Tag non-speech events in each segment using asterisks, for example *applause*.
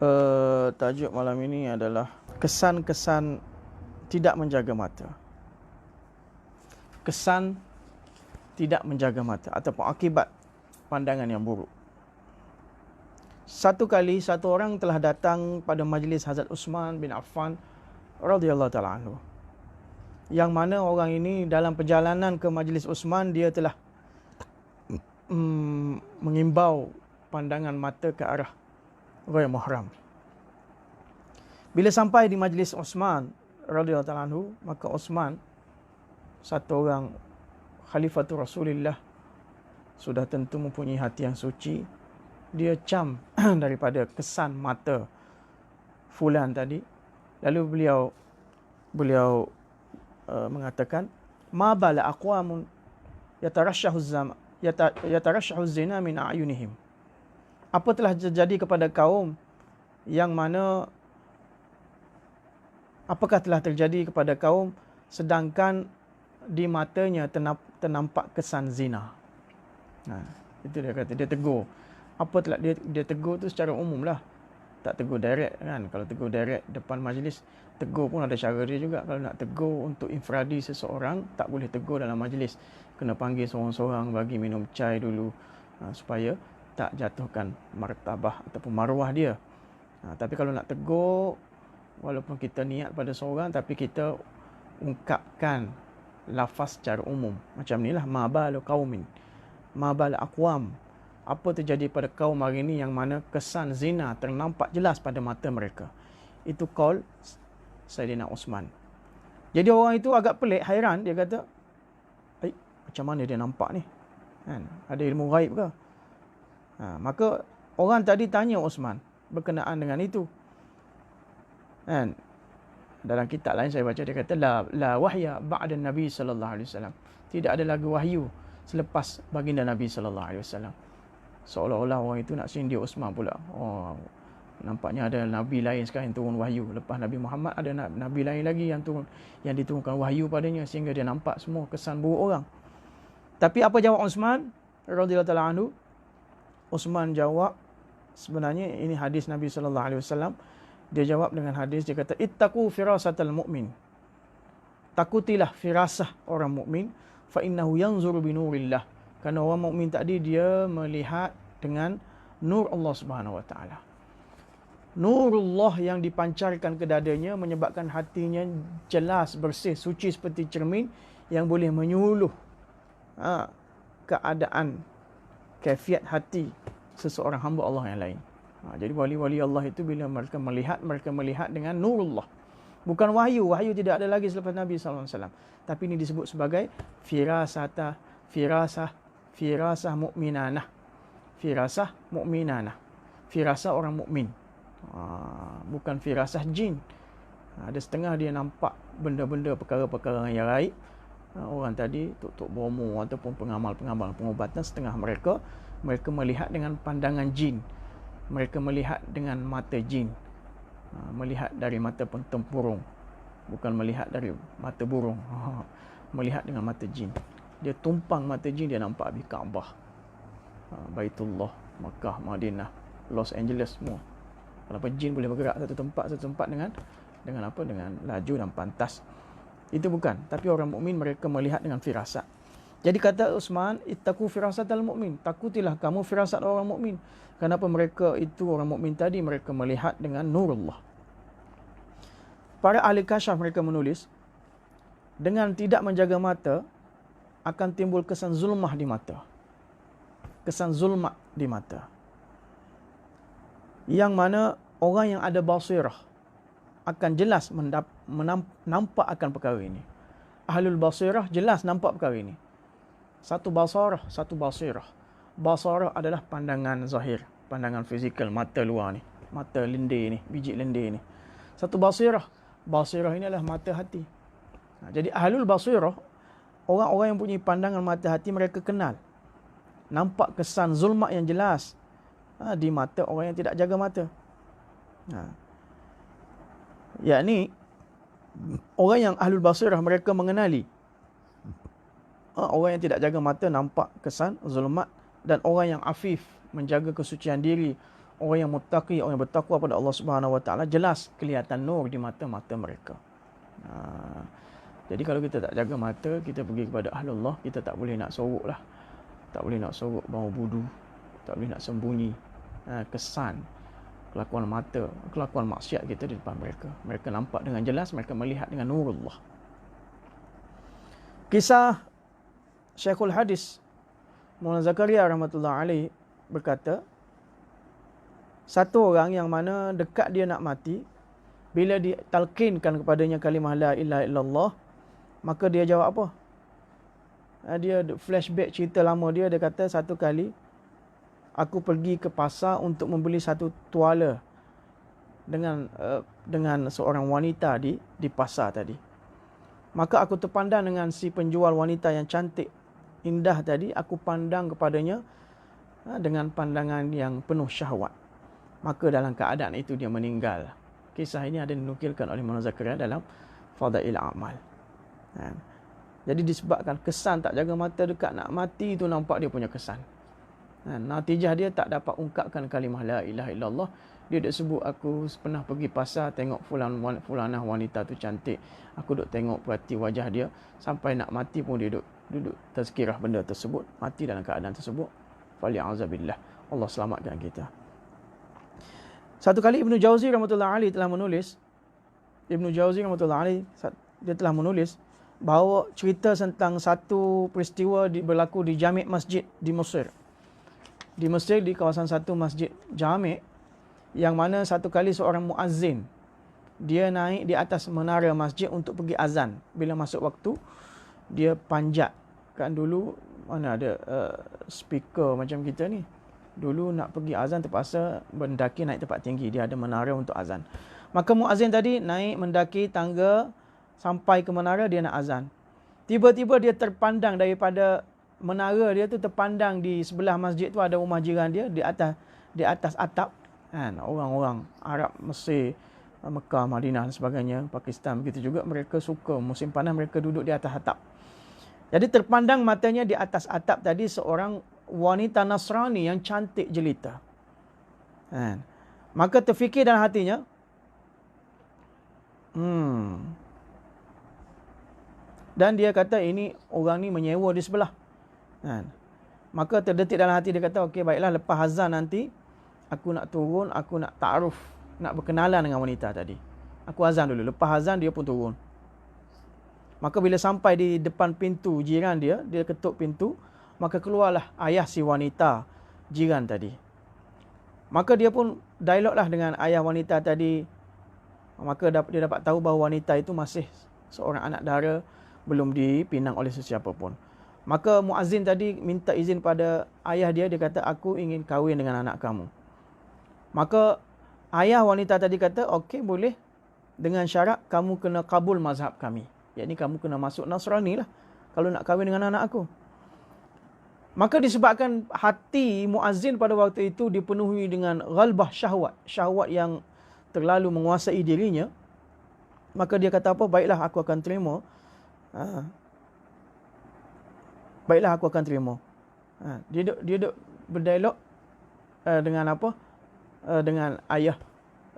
Uh, tajuk malam ini adalah kesan-kesan tidak menjaga mata. Kesan tidak menjaga mata ataupun akibat pandangan yang buruk. Satu kali satu orang telah datang pada majlis Hazrat Usman bin Affan radhiyallahu taala anhu. Yang mana orang ini dalam perjalanan ke majlis Usman dia telah mm, mengimbau pandangan mata ke arah ghair mahram. Bila sampai di majlis Osman radhiyallahu anhu, maka Osman satu orang khalifatul Rasulullah sudah tentu mempunyai hati yang suci. Dia cam *clears throat* daripada kesan mata fulan tadi. Lalu beliau beliau uh, mengatakan ma bala aqwamun yatarashshahu zama yatarashshahu zina min a'yunihim apa telah terjadi kepada kaum yang mana apakah telah terjadi kepada kaum sedangkan di matanya ternampak kesan zina. Ha, itu dia kata dia tegur. Apa telah dia dia tegur tu secara umum lah. Tak tegur direct kan. Kalau tegur direct depan majlis, tegur pun ada cara dia juga. Kalau nak tegur untuk infradi seseorang, tak boleh tegur dalam majlis. Kena panggil seorang-seorang bagi minum chai dulu ha, supaya tak jatuhkan martabah ataupun maruah dia. Ha, tapi kalau nak tegur, walaupun kita niat pada seorang, tapi kita ungkapkan lafaz secara umum. Macam ni lah, mabalu kaumin. Mabalu akwam. Apa terjadi pada kaum hari ini yang mana kesan zina ternampak jelas pada mata mereka. Itu call Sayyidina Osman. Jadi orang itu agak pelik, hairan. Dia kata, macam mana dia nampak ni? Kan? Ada ilmu gaib ke? Ha, maka orang tadi tanya Osman berkenaan dengan itu. Kan? Dalam kitab lain saya baca dia kata la la wahya ba'da Nabi sallallahu alaihi wasallam. Tidak ada lagi wahyu selepas baginda Nabi sallallahu alaihi wasallam. Seolah-olah orang itu nak sindir Osman pula. Oh, nampaknya ada nabi lain sekarang yang turun wahyu. Lepas Nabi Muhammad ada nabi lain lagi yang turun yang diturunkan wahyu padanya sehingga dia nampak semua kesan buruk orang. Tapi apa jawab Osman radhiyallahu anhu? Uthman jawab sebenarnya ini hadis Nabi sallallahu alaihi wasallam. Dia jawab dengan hadis dia kata ittaqu firasatal mu'min. Takutilah firasah orang mukmin fa innahu yanzuru bi nurillah. Kerana orang mukmin tadi dia melihat dengan nur Allah Subhanahu wa taala. Nurullah yang dipancarkan ke dadanya menyebabkan hatinya jelas bersih suci seperti cermin yang boleh menyuluh ha, keadaan kefiat hati seseorang hamba Allah yang lain. Ha, jadi wali-wali Allah itu bila mereka melihat, mereka melihat dengan nurullah. Bukan wahyu. Wahyu tidak ada lagi selepas Nabi SAW. Tapi ini disebut sebagai firasata, firasah, firasah mu'minanah. Firasah mu'minanah. Firasah orang mukmin. Ha, bukan firasah jin. Ha, ada setengah dia nampak benda-benda perkara-perkara yang raib. Ha, orang tadi tok-tok bomo ataupun pengamal-pengamal pengobatan setengah mereka mereka melihat dengan pandangan jin. Mereka melihat dengan mata jin. Ha, melihat dari mata pentempurung bukan melihat dari mata burung. Ha, melihat dengan mata jin. Dia tumpang mata jin dia nampak Abi Kaabah. Baitullah Makkah Madinah Los Angeles semua. Kenapa jin boleh bergerak satu tempat satu tempat dengan dengan apa? Dengan laju dan pantas itu bukan. Tapi orang mukmin mereka melihat dengan firasat. Jadi kata Uthman, ittaqu firasatal mukmin. Takutilah kamu firasat orang mukmin. Kenapa mereka itu orang mukmin tadi mereka melihat dengan nur Allah. Para ahli kasyaf mereka menulis dengan tidak menjaga mata akan timbul kesan zulmah di mata. Kesan zulmah di mata. Yang mana orang yang ada basirah akan jelas mendap, nampak akan perkara ini. Ahlul basirah jelas nampak perkara ini. Satu basarah, satu basirah. Basarah adalah pandangan zahir, pandangan fizikal, mata luar ni. Mata lende ni, biji lende ni. Satu basirah, basirah ini adalah mata hati. Ha, jadi ahlul basirah, orang-orang yang punya pandangan mata hati mereka kenal. Nampak kesan zulmat yang jelas ha, di mata orang yang tidak jaga mata. Ha. Yakni orang yang ahlul basirah mereka mengenali ha, orang yang tidak jaga mata nampak kesan zulmat dan orang yang afif menjaga kesucian diri orang yang muttaqi, orang yang bertakwa pada Allah Subhanahu Wa Taala jelas kelihatan nur di mata-mata mereka. Ha. Jadi kalau kita tak jaga mata, kita pergi kepada ahlullah, kita tak boleh nak sorok lah. Tak boleh nak sorok bau budu. Tak boleh nak sembunyi ha, kesan kelakuan mata, kelakuan maksiat kita di depan mereka. Mereka nampak dengan jelas, mereka melihat dengan nurullah. Kisah Syekhul Hadis Maulana Zakaria rahmatullah alaih berkata satu orang yang mana dekat dia nak mati bila ditalkinkan kepadanya kalimah la ilaha illallah maka dia jawab apa ha, dia flashback cerita lama dia dia kata satu kali aku pergi ke pasar untuk membeli satu tuala dengan uh, dengan seorang wanita di di pasar tadi. Maka aku terpandang dengan si penjual wanita yang cantik indah tadi aku pandang kepadanya ha, dengan pandangan yang penuh syahwat. Maka dalam keadaan itu dia meninggal. Kisah ini ada dinukilkan oleh Muhammad Zakaria dalam Fadail Amal. Ha. jadi disebabkan kesan tak jaga mata dekat nak mati itu nampak dia punya kesan ha. natijah dia tak dapat ungkapkan kalimah la ilaha illallah dia duk sebut aku pernah pergi pasar tengok fulan fulanah wanita tu cantik. Aku duk tengok perhati wajah dia sampai nak mati pun dia duk duduk tazkirah benda tersebut, mati dalam keadaan tersebut. Fali azabillah. Allah selamatkan kita. Satu kali Ibnu Jauzi rahmatullah ali telah menulis Ibnu Jauzi rahmatullah ali dia telah menulis bahawa cerita tentang satu peristiwa di, berlaku di Jami' Masjid di Mesir. Di Mesir di kawasan satu masjid Jami' yang mana satu kali seorang muazzin dia naik di atas menara masjid untuk pergi azan. Bila masuk waktu dia panjat. Kan dulu mana ada uh, speaker macam kita ni. Dulu nak pergi azan terpaksa mendaki naik tempat tinggi. Dia ada menara untuk azan. Maka muazzin tadi naik mendaki tangga sampai ke menara dia nak azan. Tiba-tiba dia terpandang daripada menara dia tu terpandang di sebelah masjid tu ada rumah jiran dia di atas di atas atap kan? Orang-orang Arab Mesir Mekah Madinah dan sebagainya Pakistan begitu juga mereka suka musim panas mereka duduk di atas atap. Jadi terpandang matanya di atas atap tadi seorang wanita Nasrani yang cantik jelita kan? Maka terfikir dalam hatinya hmm. Dan dia kata ini orang ni menyewa di sebelah kan maka terdetik dalam hati dia kata okey baiklah lepas azan nanti aku nak turun, aku nak ta'aruf, nak berkenalan dengan wanita tadi. Aku azan dulu. Lepas azan, dia pun turun. Maka bila sampai di depan pintu jiran dia, dia ketuk pintu, maka keluarlah ayah si wanita jiran tadi. Maka dia pun dialoglah dengan ayah wanita tadi. Maka dia dapat tahu bahawa wanita itu masih seorang anak dara, belum dipinang oleh sesiapa pun. Maka muazzin tadi minta izin pada ayah dia, dia kata, aku ingin kahwin dengan anak kamu. Maka ayah wanita tadi kata, okey boleh dengan syarat kamu kena kabul mazhab kami. Yakni kamu kena masuk Nasrani lah kalau nak kahwin dengan anak aku. Maka disebabkan hati muazzin pada waktu itu dipenuhi dengan ghalbah syahwat. Syahwat yang terlalu menguasai dirinya. Maka dia kata apa? Baiklah aku akan terima. Ha. Baiklah aku akan terima. Ha. Dia duk, dia duk berdialog uh, dengan apa? uh, dengan ayah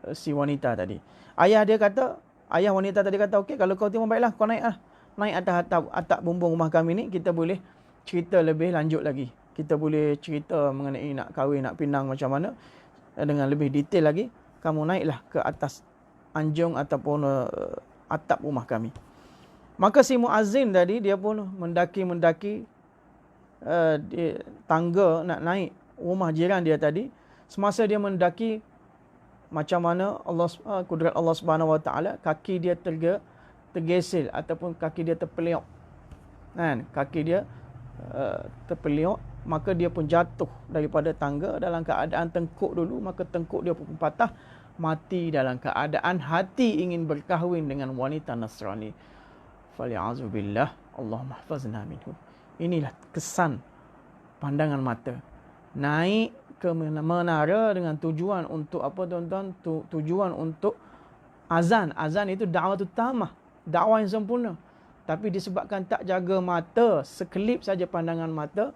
uh, si wanita tadi. Ayah dia kata, ayah wanita tadi kata, okey kalau kau terima baiklah, kau naik lah. Naik atas atap, atap bumbung rumah kami ni, kita boleh cerita lebih lanjut lagi. Kita boleh cerita mengenai nak kahwin, nak pinang macam mana. Uh, dengan lebih detail lagi, kamu naiklah ke atas anjung ataupun uh, atap rumah kami. Maka si muazzin tadi, dia pun mendaki-mendaki uh, tangga nak naik rumah jiran dia tadi semasa dia mendaki macam mana Allah uh, kudrat Allah Subhanahu Wa Taala kaki dia terge, tergesel ataupun kaki dia terpeliok. Kan? Kaki dia uh, terpeliok maka dia pun jatuh daripada tangga dalam keadaan tengkuk dulu maka tengkuk dia pun patah mati dalam keadaan hati ingin berkahwin dengan wanita Nasrani. Fali'azubillah. Allah mahfazna minhu inilah kesan pandangan mata. Naik ke menara dengan tujuan untuk apa tuan-tuan? Tu, tujuan untuk azan. Azan itu dakwah tamah. Dakwah yang sempurna. Tapi disebabkan tak jaga mata sekelip saja pandangan mata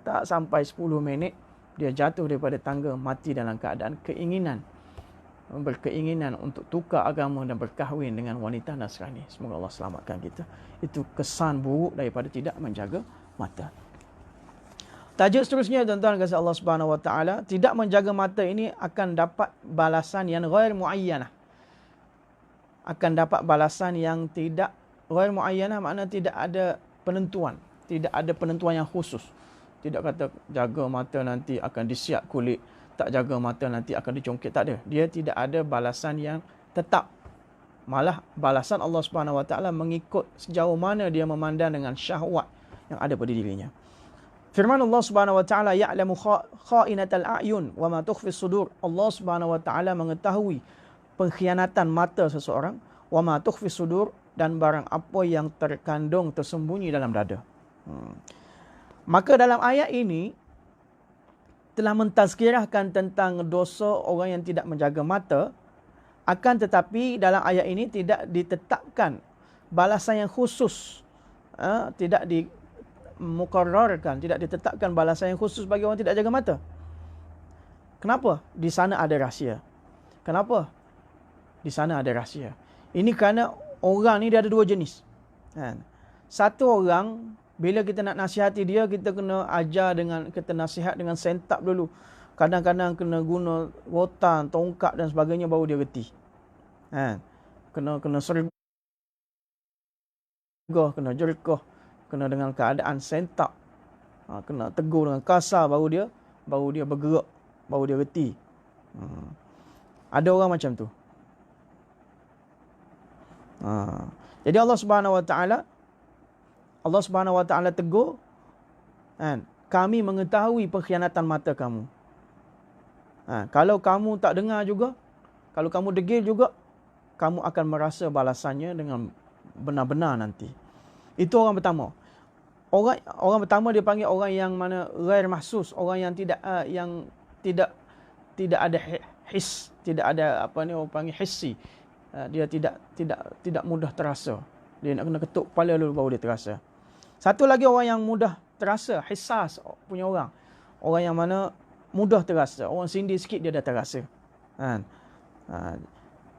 tak sampai 10 minit dia jatuh daripada tangga mati dalam keadaan keinginan. Berkeinginan untuk tukar agama dan berkahwin dengan wanita Nasrani. Semoga Allah selamatkan kita. Itu kesan buruk daripada tidak menjaga mata. Tajuk seterusnya tuan-tuan kata Allah Subhanahu Wa Taala, tidak menjaga mata ini akan dapat balasan yang ghair muayyanah. Akan dapat balasan yang tidak ghair muayyanah makna tidak ada penentuan, tidak ada penentuan yang khusus. Tidak kata jaga mata nanti akan disiap kulit, tak jaga mata nanti akan dicongkit. Tak ada. Dia tidak ada balasan yang tetap. Malah balasan Allah Subhanahu Wa Taala mengikut sejauh mana dia memandang dengan syahwat yang ada pada dirinya. Firman Allah Subhanahu Wa Taala ya'lamu kha'inatal a'yun wa ma tukhfi sudur. Allah Subhanahu Wa Taala mengetahui pengkhianatan mata seseorang wa ma tukhfi sudur dan barang apa yang terkandung tersembunyi dalam dada. Hmm. Maka dalam ayat ini telah mentazkirahkan tentang dosa orang yang tidak menjaga mata akan tetapi dalam ayat ini tidak ditetapkan balasan yang khusus uh, tidak dimukarrarkan tidak ditetapkan balasan yang khusus bagi orang tidak jaga mata. Kenapa? Di sana ada rahsia. Kenapa? Di sana ada rahsia. Ini kerana orang ni dia ada dua jenis. Kan? Satu orang bila kita nak nasihati dia, kita kena ajar dengan, kita nasihat dengan sentap dulu. Kadang-kadang kena guna rotan, tongkat dan sebagainya baru dia reti. Ha. Kena kena sergah, kena jerkah, kena dengan keadaan sentap. Ha. Kena tegur dengan kasar baru dia baru dia bergerak, baru dia reti. Hmm. Ada orang macam tu. Ha. Jadi Allah Subhanahu Wa Taala Allah Subhanahu Wa Taala tegur kan kami mengetahui pengkhianatan mata kamu. Ha, kalau kamu tak dengar juga, kalau kamu degil juga, kamu akan merasa balasannya dengan benar-benar nanti. Itu orang pertama. Orang orang pertama dia panggil orang yang mana ghair mahsus, orang yang tidak uh, yang tidak tidak ada his, tidak ada apa ni orang panggil hissi. Uh, dia tidak tidak tidak mudah terasa. Dia nak kena ketuk kepala dulu baru dia terasa. Satu lagi orang yang mudah terasa, hisas punya orang. Orang yang mana mudah terasa. Orang sindir sikit dia dah terasa. Ha. Ha.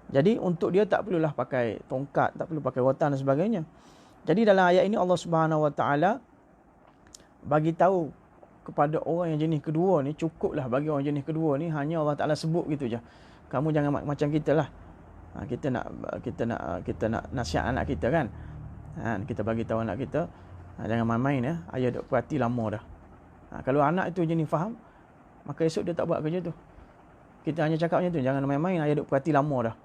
Jadi untuk dia tak perlulah pakai tongkat, tak perlu pakai rotan dan sebagainya. Jadi dalam ayat ini Allah Subhanahu Wa Taala bagi tahu kepada orang yang jenis kedua ni cukuplah bagi orang jenis kedua ni hanya Allah Taala sebut gitu je. Kamu jangan macam kita lah. Ha, kita nak kita nak kita nak nasihat anak kita kan. Ha, kita bagi tahu anak kita Ha, jangan main-main ya. Ayah duk perhati lama dah. Ha, kalau anak itu jenis faham, maka esok dia tak buat kerja tu. Kita hanya cakap macam tu. Jangan main-main, ayah duk perhati lama dah.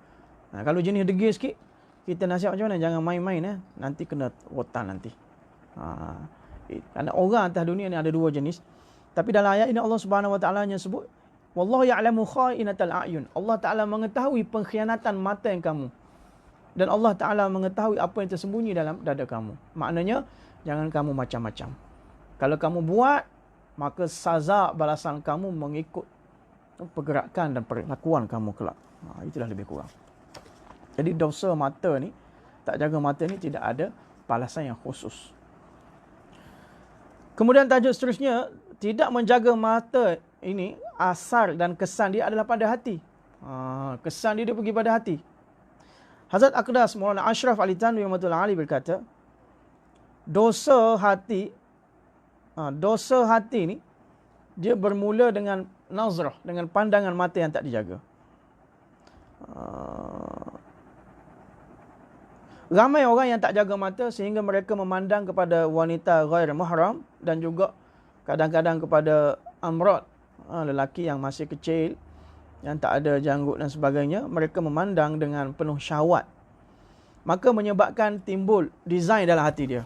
Ha, kalau jenis degil sikit, kita nasihat macam mana? Jangan main-main ya. Nanti kena rotan nanti. Ha, kerana orang atas dunia ni ada dua jenis. Tapi dalam ayat ini Allah Subhanahu Wa Taala hanya sebut Wallahu ya'lamu kha'inatal a'yun. Allah Taala mengetahui pengkhianatan mata yang kamu. Dan Allah Taala mengetahui apa yang tersembunyi dalam dada kamu. Maknanya jangan kamu macam-macam. Kalau kamu buat, maka saza balasan kamu mengikut pergerakan dan perlakuan kamu kelak. Ha, itulah lebih kurang. Jadi dosa mata ni, tak jaga mata ni tidak ada balasan yang khusus. Kemudian tajuk seterusnya, tidak menjaga mata ini, asar dan kesan dia adalah pada hati. Ha, kesan dia, dia pergi pada hati. Hazrat Aqdas Maulana Ashraf Ali Tanwi Ali berkata, dosa hati ha, dosa hati ni dia bermula dengan nazrah dengan pandangan mata yang tak dijaga uh, ramai orang yang tak jaga mata sehingga mereka memandang kepada wanita ghair mahram dan juga kadang-kadang kepada amrat uh, lelaki yang masih kecil yang tak ada janggut dan sebagainya mereka memandang dengan penuh syahwat maka menyebabkan timbul desain dalam hati dia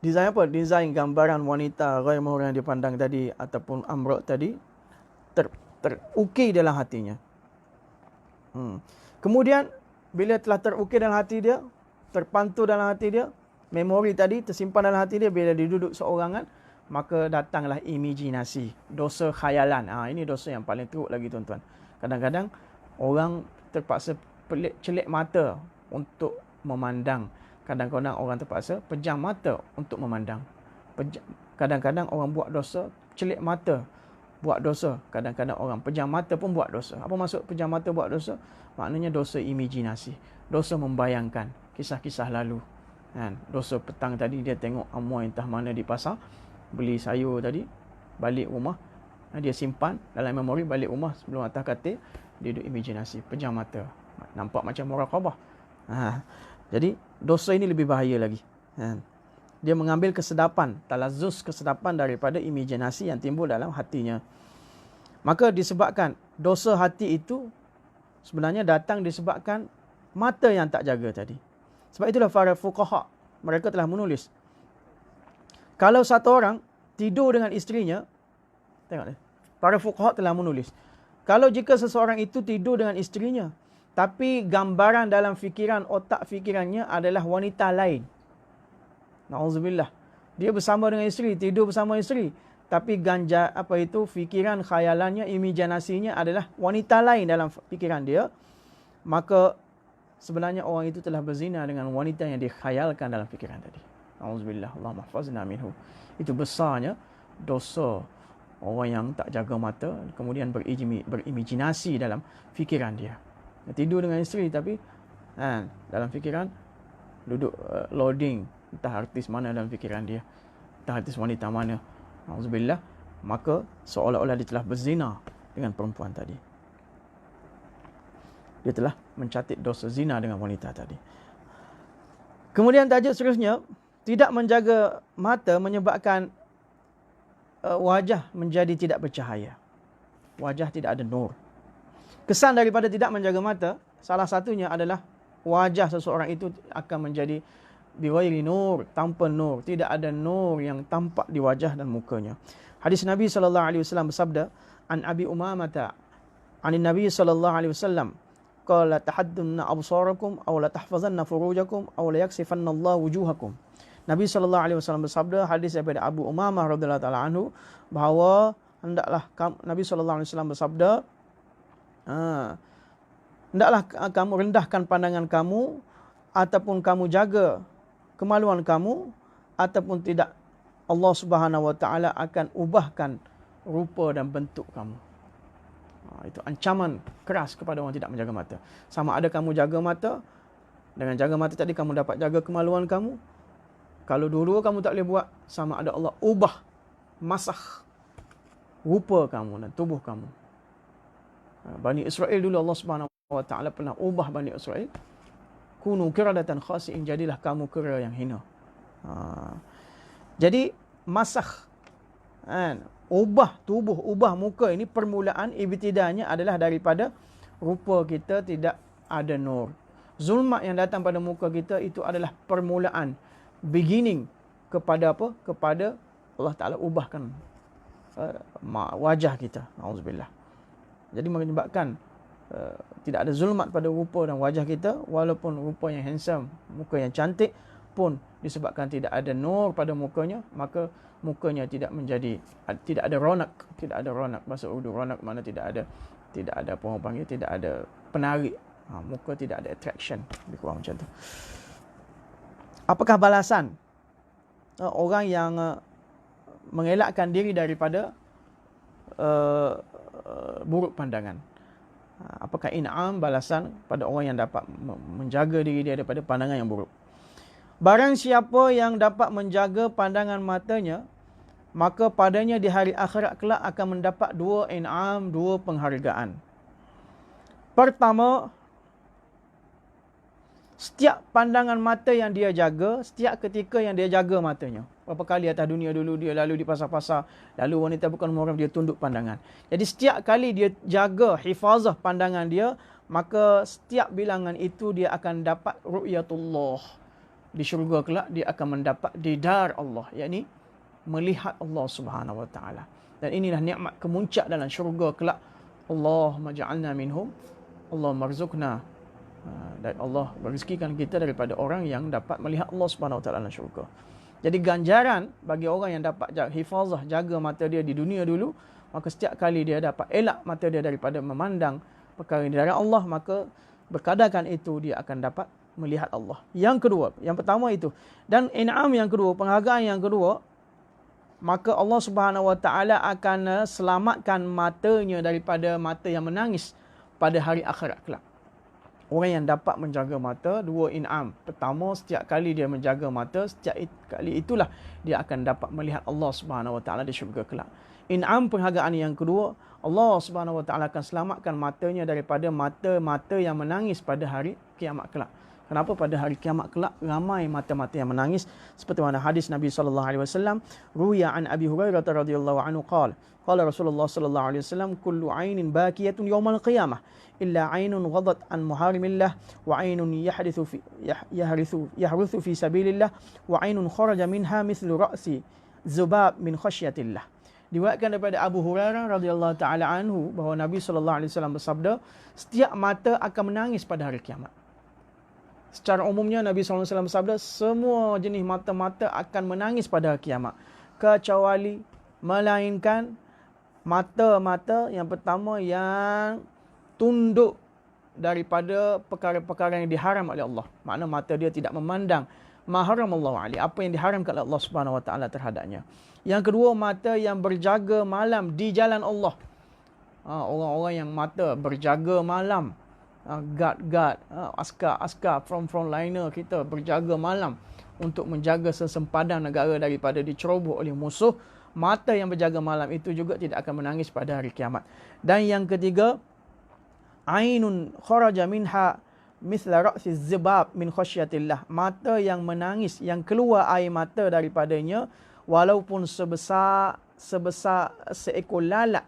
desain apa? Desain gambaran wanita ghair mahram yang dipandang tadi ataupun amrok tadi ter terukir dalam hatinya. Hmm. Kemudian bila telah terukir dalam hati dia, terpantul dalam hati dia, memori tadi tersimpan dalam hati dia bila dia duduk seorangan, maka datanglah imajinasi, dosa khayalan. Ah ha, ini dosa yang paling teruk lagi tuan-tuan. Kadang-kadang orang terpaksa pelik celik mata untuk memandang kadang-kadang orang terpaksa pejam mata untuk memandang. Kadang-kadang orang buat dosa celik mata buat dosa. Kadang-kadang orang pejam mata pun buat dosa. Apa maksud pejam mata buat dosa? Maknanya dosa imajinasi. Dosa membayangkan kisah-kisah lalu. Kan? Dosa petang tadi dia tengok amoy entah mana di pasar. Beli sayur tadi. Balik rumah. Dia simpan dalam memori balik rumah sebelum atas katil. Dia duduk imajinasi. Pejam mata. Nampak macam muraqabah. Ha. Jadi dosa ini lebih bahaya lagi. Ha dia mengambil kesedapan, talazus kesedapan daripada imajinasi yang timbul dalam hatinya. Maka disebabkan dosa hati itu sebenarnya datang disebabkan mata yang tak jaga tadi. Sebab itulah para fuqaha mereka telah menulis kalau satu orang tidur dengan isterinya tengok ni. Para fuqaha telah menulis kalau jika seseorang itu tidur dengan isterinya tapi gambaran dalam fikiran otak fikirannya adalah wanita lain Nauzubillah. Dia bersama dengan isteri, tidur bersama isteri. Tapi ganja apa itu fikiran khayalannya, imajinasinya adalah wanita lain dalam fikiran dia. Maka sebenarnya orang itu telah berzina dengan wanita yang dikhayalkan dalam fikiran tadi. Nauzubillah. Allah mahfazna minhu. Itu besarnya dosa orang yang tak jaga mata kemudian berimajinasi dalam fikiran dia. Tidur dengan isteri tapi ha, dalam fikiran duduk uh, loading entah artis mana dalam fikiran dia entah artis wanita mana. Alhamdulillah maka seolah-olah dia telah berzina dengan perempuan tadi. Dia telah mencatat dosa zina dengan wanita tadi. Kemudian tajuk seterusnya tidak menjaga mata menyebabkan uh, wajah menjadi tidak bercahaya. Wajah tidak ada nur. Kesan daripada tidak menjaga mata salah satunya adalah wajah seseorang itu akan menjadi bighairi nur tanpa nur. Tidak ada nur yang tampak di wajah dan mukanya. Hadis nabi sallallahu alaihi wasallam bersabda an abi umamah an nabi sallallahu alaihi wasallam qala tahaddunna absarakum aw la tahfazanna furujakum aw la yaksifanna Allah wujuhakum. Nabi sallallahu alaihi wasallam bersabda hadis daripada Abu Umamah radhiyallahu taala anhu bahawa hendaklah Nabi sallallahu alaihi wasallam bersabda ha, hendaklah kamu rendahkan pandangan kamu ataupun kamu jaga kemaluan kamu ataupun tidak Allah Subhanahu Wa Taala akan ubahkan rupa dan bentuk kamu. Ha, itu ancaman keras kepada orang tidak menjaga mata. Sama ada kamu jaga mata dengan jaga mata tadi kamu dapat jaga kemaluan kamu. Kalau dulu kamu tak boleh buat sama ada Allah ubah masah rupa kamu dan tubuh kamu. Ha, Bani Israel dulu Allah Subhanahu Wa Taala pernah ubah Bani Israel kunu kiradatan khasiin jadilah kamu kera yang hina. Ha. Jadi masah kan ubah tubuh ubah muka ini permulaan ibtidanya adalah daripada rupa kita tidak ada nur. Zulmat yang datang pada muka kita itu adalah permulaan beginning kepada apa? Kepada Allah Taala ubahkan uh, wajah kita. Auzubillah. Jadi menyebabkan Uh, tidak ada zulmat pada rupa dan wajah kita. Walaupun rupa yang handsome muka yang cantik pun disebabkan tidak ada nur pada mukanya maka mukanya tidak menjadi tidak ada ronak. Tidak ada ronak. Bahasa Urdu ronak mana tidak ada tidak ada apa orang panggil tidak ada penarik ha, muka tidak ada attraction. Lebih kurang macam tu. Apakah balasan? Uh, orang yang uh, mengelakkan diri daripada uh, uh, buruk pandangan apakah in'am balasan pada orang yang dapat menjaga diri dia daripada pandangan yang buruk. Barang siapa yang dapat menjaga pandangan matanya, maka padanya di hari akhirat kelak akan mendapat dua in'am, dua penghargaan. Pertama, setiap pandangan mata yang dia jaga, setiap ketika yang dia jaga matanya. Berapa kali atas dunia dulu dia lalu di pasar-pasar, lalu wanita bukan muhram dia tunduk pandangan. Jadi setiap kali dia jaga hifazah pandangan dia, maka setiap bilangan itu dia akan dapat ru'yatullah. Di syurga kelak dia akan mendapat didar Allah, yakni melihat Allah Subhanahu wa taala. Dan inilah nikmat kemuncak dalam syurga kelak. Allahumma ja'alna minhum. Allah marzukna Ha, dan Allah merezekikan kita daripada orang yang dapat melihat Allah Subhanahu Wa Taala dalam syurga. Jadi ganjaran bagi orang yang dapat hifazah jaga mata dia di dunia dulu, maka setiap kali dia dapat elak mata dia daripada memandang perkara ini dari Allah, maka berkadarkan itu dia akan dapat melihat Allah. Yang kedua, yang pertama itu. Dan in'am yang kedua, penghargaan yang kedua, maka Allah Subhanahu Wa Taala akan selamatkan matanya daripada mata yang menangis pada hari akhirat kelak. Orang yang dapat menjaga mata, dua in'am. Pertama, setiap kali dia menjaga mata, setiap kali itulah dia akan dapat melihat Allah Subhanahu Wa Taala di syurga kelak. In'am penghargaan yang kedua, Allah Subhanahu Wa Taala akan selamatkan matanya daripada mata-mata yang menangis pada hari kiamat kelak. Kenapa pada hari kiamat kelak ramai mata-mata yang menangis? Seperti mana hadis Nabi sallallahu alaihi wasallam ruya an Abi Hurairah radhiyallahu anhu qala qala Rasulullah sallallahu alaihi wasallam kullu ainin bakiyatun yawmal qiyamah illa ainun ghadat an muharimillah wa ainun yahdithu fi yahrithu yahruthu fi sabilillah wa ainun kharaja minha mithlu ra'si zubab min khasyatillah. Diwakilkan daripada Abu Hurairah radhiyallahu taala anhu bahawa Nabi sallallahu alaihi wasallam bersabda setiap mata akan menangis pada hari kiamat Secara umumnya Nabi SAW bersabda, semua jenis mata-mata akan menangis pada kiamat. Kecuali melainkan mata-mata yang pertama yang tunduk daripada perkara-perkara yang diharam oleh Allah. Makna mata dia tidak memandang mahram Allah Ali, apa yang diharamkan oleh Allah Subhanahu Wa Taala terhadapnya. Yang kedua, mata yang berjaga malam di jalan Allah. Ha, orang-orang yang mata berjaga malam Ah, guard-guard, ah, askar-askar from frontliner kita berjaga malam untuk menjaga sesempadan negara daripada diceroboh oleh musuh. Mata yang berjaga malam itu juga tidak akan menangis pada hari kiamat. Dan yang ketiga, ainun kharaja minha mithla ra'si zibab min khasyatillah. Mata yang menangis, yang keluar air mata daripadanya walaupun sebesar sebesar seekor lalat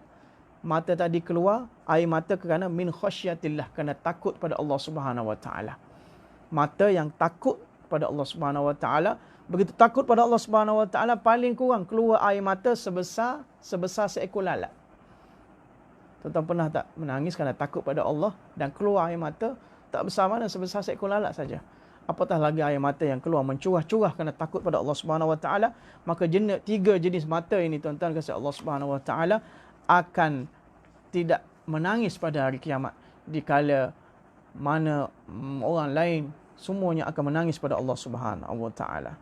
mata tadi keluar air mata kerana min khasyatillah kerana takut pada Allah Subhanahu wa taala. Mata yang takut pada Allah Subhanahu wa taala, begitu takut pada Allah Subhanahu wa taala paling kurang keluar air mata sebesar sebesar seekor lalat. Tuan-tuan pernah tak menangis kerana takut pada Allah dan keluar air mata tak besar mana sebesar seekor lalat saja. Apatah lagi air mata yang keluar mencurah-curah kerana takut pada Allah Subhanahu wa taala, maka jenis tiga jenis mata ini tuan-tuan kasih Allah Subhanahu wa taala akan tidak menangis pada hari kiamat dikala mana orang lain semuanya akan menangis pada Allah Subhanahu wa taala.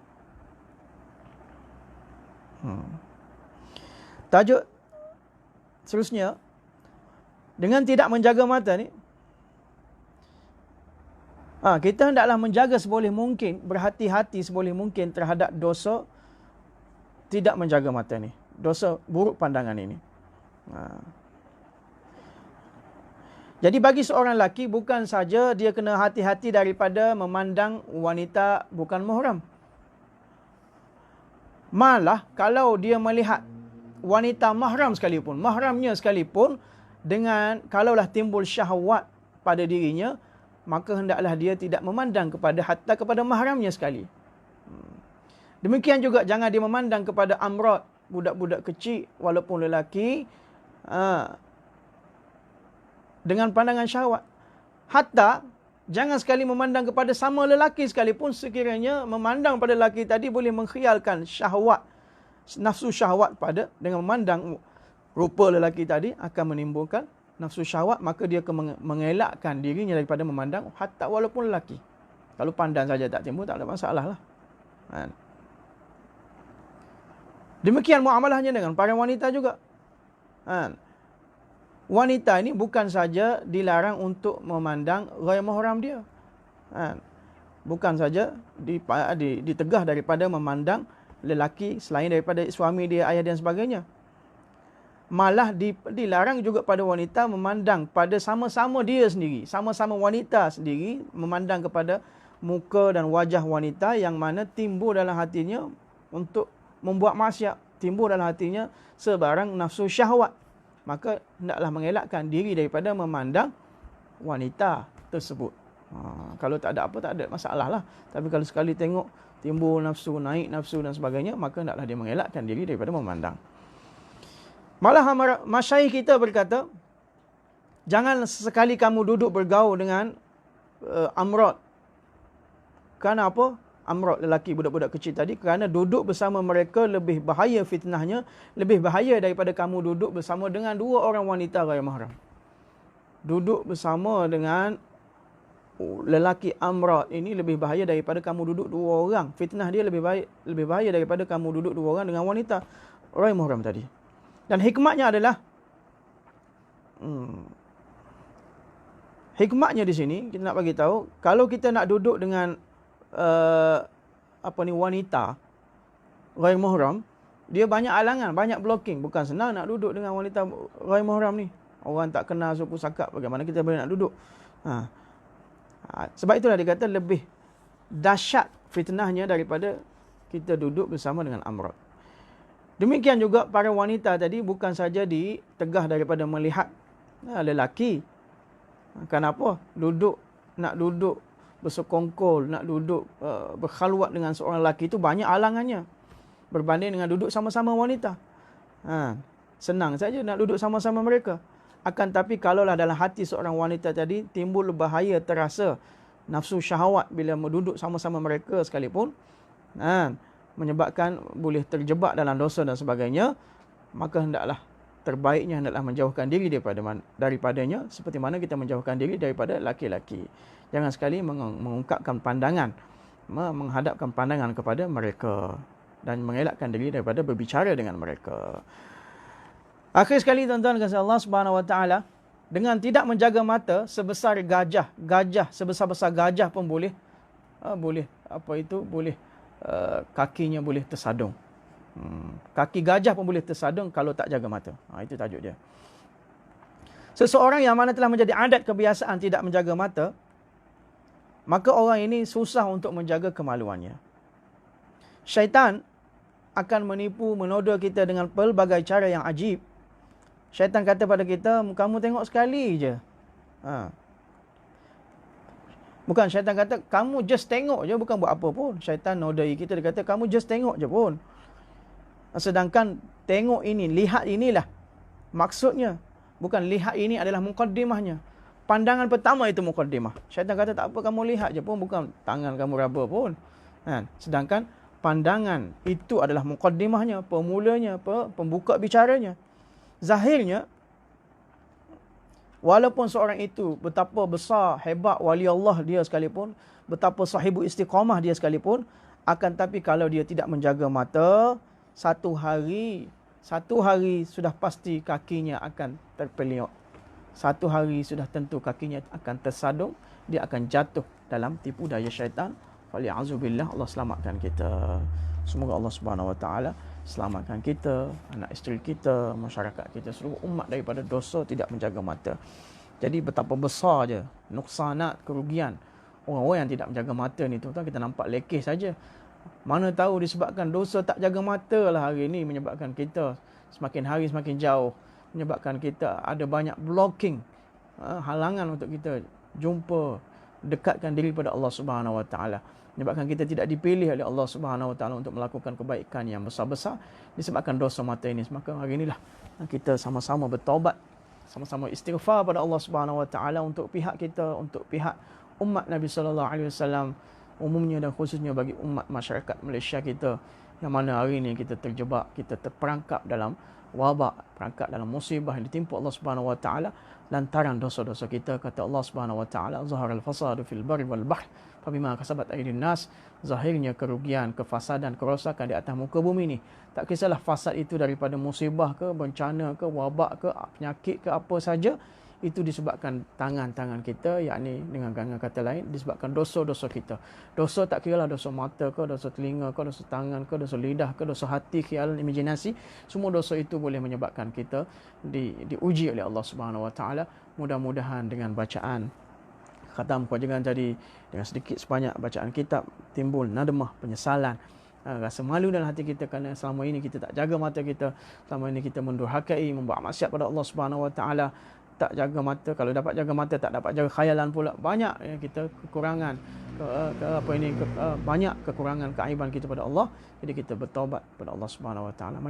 Hmm. Tajuk seterusnya dengan tidak menjaga mata ni ha, kita hendaklah menjaga seboleh mungkin berhati-hati seboleh mungkin terhadap dosa tidak menjaga mata ni dosa buruk pandangan ini Ha. Jadi bagi seorang lelaki bukan saja dia kena hati-hati daripada memandang wanita bukan muhram. Malah kalau dia melihat wanita mahram sekalipun, mahramnya sekalipun dengan kalaulah timbul syahwat pada dirinya, maka hendaklah dia tidak memandang kepada hatta kepada mahramnya sekali. Hmm. Demikian juga jangan dia memandang kepada amrat budak-budak kecil walaupun lelaki ha, dengan pandangan syahwat. Hatta jangan sekali memandang kepada sama lelaki sekalipun sekiranya memandang pada lelaki tadi boleh mengkhialkan syahwat nafsu syahwat pada dengan memandang rupa lelaki tadi akan menimbulkan nafsu syahwat maka dia akan mengelakkan dirinya daripada memandang hatta walaupun lelaki. Kalau pandang saja tak timbul tak ada masalah lah. Ha. Demikian muamalahnya dengan para wanita juga. Ha. Wanita ini bukan saja dilarang untuk memandang gaya mahram dia. Ha. Bukan saja ditegah daripada memandang lelaki selain daripada suami dia, ayah dan sebagainya. Malah dilarang juga pada wanita memandang pada sama-sama dia sendiri. Sama-sama wanita sendiri memandang kepada muka dan wajah wanita yang mana timbul dalam hatinya untuk membuat maksiat timbul dalam hatinya sebarang nafsu syahwat maka hendaklah mengelakkan diri daripada memandang wanita tersebut. Ha, kalau tak ada apa tak ada masalah lah. Tapi kalau sekali tengok timbul nafsu naik nafsu dan sebagainya maka hendaklah dia mengelakkan diri daripada memandang. Malah masyayikh kita berkata jangan sekali kamu duduk bergaul dengan uh, amrod. Kerana apa amrat lelaki budak-budak kecil tadi kerana duduk bersama mereka lebih bahaya fitnahnya lebih bahaya daripada kamu duduk bersama dengan dua orang wanita gaya mahram duduk bersama dengan lelaki amrat ini lebih bahaya daripada kamu duduk dua orang fitnah dia lebih baik lebih bahaya daripada kamu duduk dua orang dengan wanita Rai muhram tadi. Dan hikmatnya adalah hmm, hikmatnya di sini kita nak bagi tahu kalau kita nak duduk dengan uh, apa ni wanita rai muhram dia banyak alangan, banyak blocking. Bukan senang nak duduk dengan wanita rai muhram ni. Orang tak kenal suku sakap bagaimana kita boleh nak duduk. Ha. ha. Sebab itulah dia kata lebih dahsyat fitnahnya daripada kita duduk bersama dengan amrat. Demikian juga para wanita tadi bukan saja ditegah daripada melihat ha, lelaki. Kenapa? Duduk, nak duduk bersekongkol, nak duduk uh, berkhaluat dengan seorang lelaki itu banyak alangannya berbanding dengan duduk sama-sama wanita. Ha, senang saja nak duduk sama-sama mereka. Akan tapi kalaulah dalam hati seorang wanita tadi timbul bahaya terasa nafsu syahwat bila duduk sama-sama mereka sekalipun ha, menyebabkan boleh terjebak dalam dosa dan sebagainya maka hendaklah terbaiknya hendaklah menjauhkan diri daripada daripadanya seperti mana kita menjauhkan diri daripada laki-laki. Jangan sekali mengungkapkan pandangan menghadapkan pandangan kepada mereka dan mengelakkan diri daripada berbicara dengan mereka. Akhir sekali tuan-tuan kata Allah Subhanahu Wa Taala dengan tidak menjaga mata sebesar gajah, gajah sebesar-besar gajah pun boleh uh, boleh apa itu boleh uh, kakinya boleh tersadung. Hmm. Kaki gajah pun boleh tersadung kalau tak jaga mata. Ha, itu tajuk dia. Seseorang yang mana telah menjadi adat kebiasaan tidak menjaga mata, maka orang ini susah untuk menjaga kemaluannya. Syaitan akan menipu, menoda kita dengan pelbagai cara yang ajib. Syaitan kata pada kita, kamu tengok sekali je. Ha. Bukan syaitan kata, kamu just tengok je, bukan buat apa pun. Syaitan nodai kita, dia kata, kamu just tengok je pun. Sedangkan tengok ini, lihat inilah maksudnya. Bukan lihat ini adalah mukaddimahnya. Pandangan pertama itu mukaddimah. Syaitan kata, tak apa kamu lihat je pun, bukan tangan kamu raba pun. Ha. Sedangkan pandangan itu adalah mukaddimahnya, pemulanya, pembuka bicaranya. Zahirnya, walaupun seorang itu betapa besar, hebat wali Allah dia sekalipun, betapa sahibu istiqamah dia sekalipun, akan tapi kalau dia tidak menjaga mata, satu hari, satu hari sudah pasti kakinya akan terpeliuk. Satu hari sudah tentu kakinya akan tersadung, dia akan jatuh dalam tipu daya syaitan Fali'azubillah Allah selamatkan kita. Semoga Allah Subhanahu Wa Taala selamatkan kita, anak isteri kita, masyarakat kita, seluruh umat daripada dosa tidak menjaga mata. Jadi betapa besar je nuksanat, kerugian orang-orang yang tidak menjaga mata ni tuan-tuan kita nampak lekeh saja. Mana tahu disebabkan dosa tak jaga mata lah hari ini menyebabkan kita semakin hari semakin jauh menyebabkan kita ada banyak blocking ha, halangan untuk kita jumpa dekatkan diri pada Allah Subhanahu Wa Taala menyebabkan kita tidak dipilih oleh Allah Subhanahu Wa Taala untuk melakukan kebaikan yang besar-besar disebabkan dosa mata ini. Maka hari inilah kita sama-sama bertaubat, sama-sama istighfar pada Allah Subhanahu Wa Taala untuk pihak kita, untuk pihak umat Nabi Sallallahu Alaihi Wasallam umumnya dan khususnya bagi umat masyarakat Malaysia kita yang mana hari ini kita terjebak, kita terperangkap dalam wabak, perangkap dalam musibah yang ditimpa Allah Subhanahu Wa Taala lantaran dosa-dosa kita kata Allah Subhanahu Wa Taala zaharal fasadu fil barri wal bahr Fabima kasabat aidin nas zahirnya kerugian, kefasadan, kerosakan di atas muka bumi ni. Tak kisahlah fasad itu daripada musibah ke, bencana ke, wabak ke, penyakit ke apa saja itu disebabkan tangan-tangan kita yakni dengan dengan kata lain disebabkan dosa-dosa kita. Dosa tak kira lah dosa mata ke, dosa telinga ke, dosa tangan ke, dosa lidah ke, dosa hati, khialan, imajinasi, semua dosa itu boleh menyebabkan kita di, diuji oleh Allah Subhanahu Wa Taala. Mudah-mudahan dengan bacaan khatam kewajiban tadi dengan sedikit sebanyak bacaan kitab timbul nadmah penyesalan uh, rasa malu dalam hati kita kerana selama ini kita tak jaga mata kita selama ini kita mendurhakai membuat maksiat pada Allah Subhanahu Wa Taala tak jaga mata. Kalau dapat jaga mata tak dapat jaga khayalan pula. Banyak ya, kita kekurangan ke, ke apa ini ke, uh, banyak kekurangan keaiban kita pada Allah. Jadi kita bertaubat pada Allah Subhanahu Wa Taala